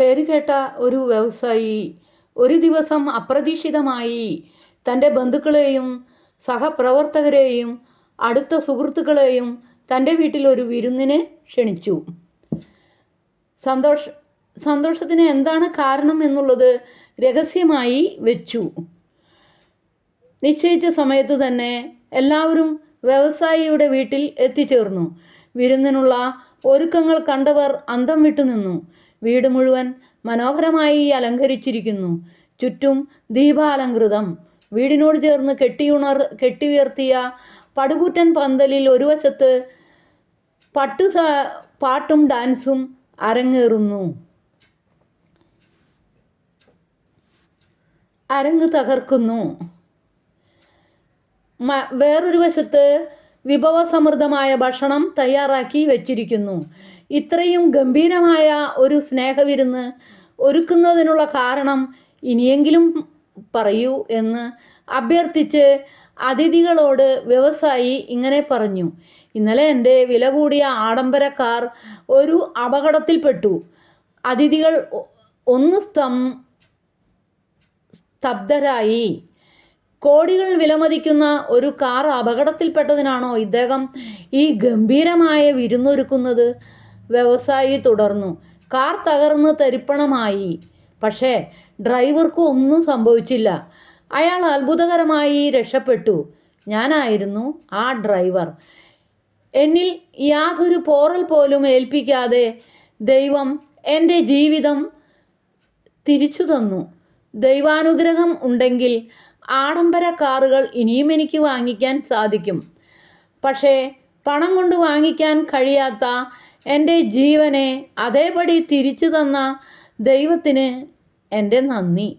പേരുകേട്ട ഒരു വ്യവസായി ഒരു ദിവസം അപ്രതീക്ഷിതമായി തന്റെ ബന്ധുക്കളെയും സഹപ്രവർത്തകരെയും അടുത്ത സുഹൃത്തുക്കളെയും തന്റെ വീട്ടിൽ ഒരു വിരുന്നിനെ ക്ഷണിച്ചു. സന്തോഷ സന്തോഷത്തിന് എന്താണ് കാരണം എന്നുള്ളത് രഹസ്യമായി വെച്ചു. നിശ്ചയിച്ച സമയത്ത് തന്നെ എല്ലാവരും വ്യവസായിയുടെ വീട്ടിൽ എത്തിച്ചേർന്നു. വിരുന്നിനുള്ള ഒരുക്കങ്ങൾ കണ്ടവർ അന്തം വിട്ടു നിന്നു വീട് മുഴുവൻ മനോഹരമായി അലങ്കരിച്ചിരിക്കുന്നു. ചുറ്റും ദീപാലങ്കൃതം വീടിനോട് ചേർന്ന് കെട്ടിയുണർ കെട്ടിയുയർത്തിയ പടുകൂറ്റൻ പന്തലിൽ ഒരു വശത്ത് പട്ടു പാട്ടും ഡാൻസും അരങ്ങേറുന്നു. അരങ്ങ് തകർക്കുന്നു. വേറൊരു വശത്ത് വിഭവസമൃദ്ധമായ ഭക്ഷണം തയ്യാറാക്കി വെച്ചിരിക്കുന്നു. ഇത്രയും ഗംഭീരമായ ഒരു സ്നേഹവിരുന്ന് ഒരുക്കുന്നതിനുള്ള കാരണം ഇനിയെങ്കിലും പറയൂ എന്ന് അഭ്യർത്ഥിച്ച് അതിഥികളോട് വ്യവസായി ഇങ്ങനെ പറഞ്ഞു. ഇന്നലെ എന്റെ വില കൂടിയ ആഡംബരക്കാർ ഒരു അപകടത്തിൽപ്പെട്ടു. അതിഥികൾ ഒന്ന് സ്തം സ്തബ്ധരായി. കോടികൾ വിലമതിക്കുന്ന ഒരു കാർ അപകടത്തിൽപ്പെട്ടതിനാണോ ഇദ്ദേഹം ഈ ഗംഭീരമായ വിരുന്നൊരുക്കുന്നത്? വ്യവസായി തുടർന്നു. കാർ തകർന്ന് തരിപ്പണമായി. പക്ഷേ ഡ്രൈവർക്ക് ഒന്നും സംഭവിച്ചില്ല. അയാൾ അത്ഭുതകരമായി രക്ഷപ്പെട്ടു. ഞാനായിരുന്നു ആ ഡ്രൈവർ. എന്നിൽ യാതൊരു പോറൽ പോലും ഏൽപ്പിക്കാതെ ദൈവം എന്റെ ജീവിതം തിരിച്ചു തന്നു ദൈവാനുഗ്രഹം ഉണ്ടെങ്കിൽ ആഡംബര കാറുകൾ ഇനിയും എനിക്ക് വാങ്ങിക്കാൻ സാധിക്കും. പക്ഷേ പണം കൊണ്ട് വാങ്ങിക്കാൻ കഴിയാത്ത എന്റെ ജീവനെ അതേപടി തിരിച്ചു തന്ന ദൈവത്തിന് എന്റെ നന്ദി.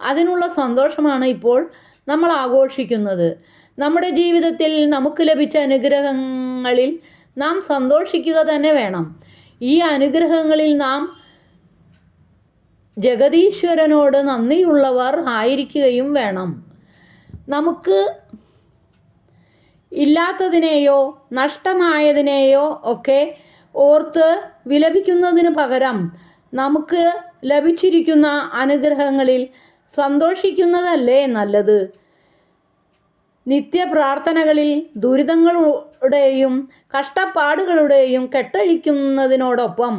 അതിനുള്ള സന്തോഷമാണ് ഇപ്പോൾ നമ്മൾ ആഘോഷിക്കുന്നത്. നമ്മുടെ ജീവിതത്തിൽ നമുക്ക് ലഭിച്ച അനുഗ്രഹങ്ങളിൽ നാം സന്തോഷിക്കുക തന്നെ വേണം. ഈ അനുഗ്രഹങ്ങളിൽ നാം ജഗതീശ്വരനോട് നന്ദിയുള്ളവർ ആയിരിക്കുകയും വേണം. നമുക്ക് ഇല്ലാത്തതിനെയോ നഷ്ടമായതിനെയോ ഒക്കെ ഓർത്ത് വിലപിക്കുന്നതിന് പകരം നമുക്ക് ലഭിച്ചിരിക്കുന്ന അനുഗ്രഹങ്ങളിൽ സന്തോഷിക്കുന്നതല്ലേ നല്ലത്? നിത്യപ്രാർത്ഥനകളിൽ ദുരിതങ്ങളുടെയും കഷ്ടപ്പാടുകളുടെയും കെട്ടഴിക്കുന്നതിനോടൊപ്പം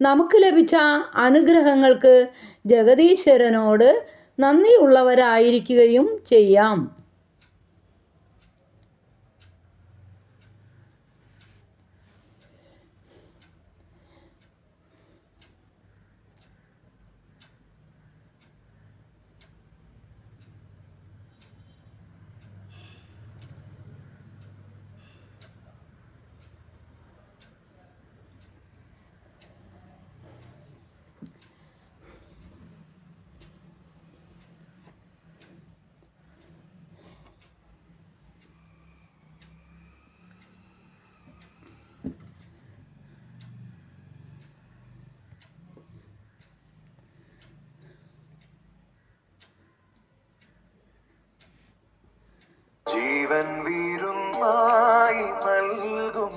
നമുക്ക് ലഭിച്ച അനുഗ്രഹങ്ങൾക്ക് ജഗദീശ്വരനോട് നന്ദിയുള്ളവരായിരിക്കുകയും ചെയ്യാം. വീരുന്നായി നൽകും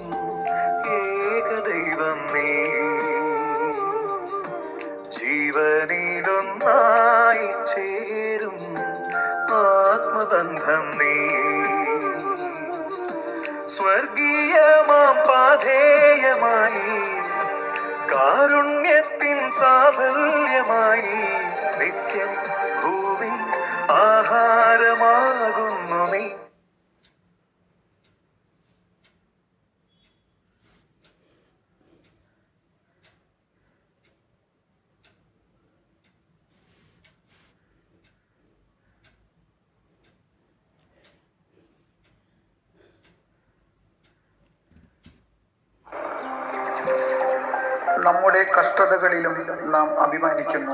ഏകദൈവം നീ ജീവനിലൊന്നായി ചേരും ആത്മബന്ധം നീ സ്വർഗീയമാം പാധേയമായി കാരുണ്യത്തിൻ സാഫല്യമായി നിത്യം നമ്മുടെ കഷ്ടതകളിലും നാം അഭിമാനിക്കുന്നു.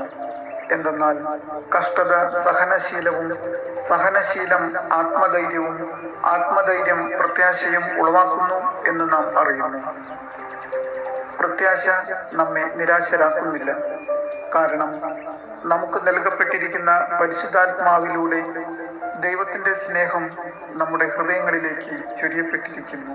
എന്തെന്നാൽ കഷ്ടത സഹനശീലവും സഹനശീലം ആത്മധൈര്യവും ആത്മധൈര്യം പ്രത്യാശയും ഉളവാക്കുന്നു എന്ന് നാം അറിയുന്നു. പ്രത്യാശ നമ്മെ നിരാശരാക്കുന്നില്ല. കാരണം നമുക്ക് നൽകപ്പെട്ടിരിക്കുന്ന പരിശുദ്ധാത്മാവിലൂടെ ദൈവത്തിന്റെ സ്നേഹം നമ്മുടെ ഹൃദയങ്ങളിലേക്ക് ചൊരിയപ്പെട്ടിരിക്കുന്നു.